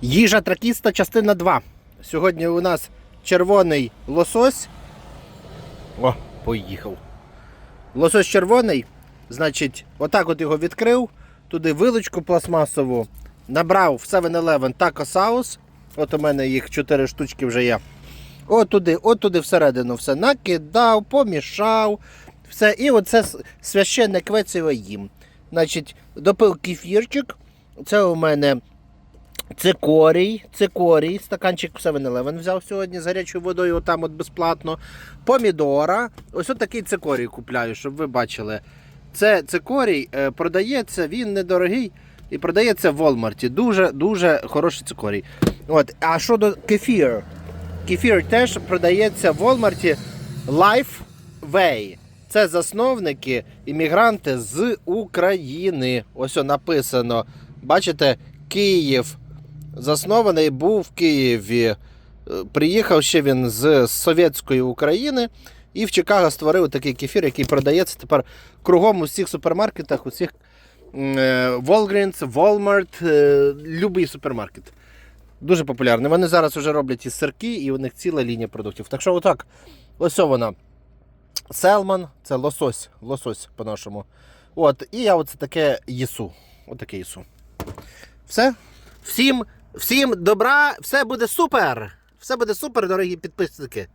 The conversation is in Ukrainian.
Їжа тракіста, частина 2. Сьогодні у нас червоний лосось. О, поїхав. Лосось червоний. Значить, отак от його відкрив, туди вилочку пластмасову, набрав в 7-Eleven тако саус. От у мене їх 4 штучки вже є. От туди, от туди всередину все накидав, помішав. Все, і оце священне квецево їм. Значить, допив кефірчик. Це у мене цикорій, цикорій, стаканчик 7-Eleven взяв сьогодні з гарячою водою, отам от безплатно. Помідора. Ось от такий цикорій купляю, щоб ви бачили. Це цикорій е, продається, він недорогий і продається в Walmart. Дуже дуже хороший цикорій. От. А щодо кефір, кефір теж продається в Walmart Life Way. Це засновники, іммігранти з України. Ось написано. Бачите, Київ. Заснований був в Києві. Е, Приїхав ще він з Совєтської України і в Чикаго створив такий кефір, який продається тепер кругом у всіх супермаркетах, у всіх е, Walgreens, Walmart, е, любий супермаркет. Дуже популярний. Вони зараз вже роблять і сирки, і у них ціла лінія продуктів. Так що, отак, ось вона. Селман, це лосось, лосось по-нашому. От, і я оце таке їсу. Отаке їсу. Все. Всім, всім добра, все буде супер! Все буде супер, дорогі підписники.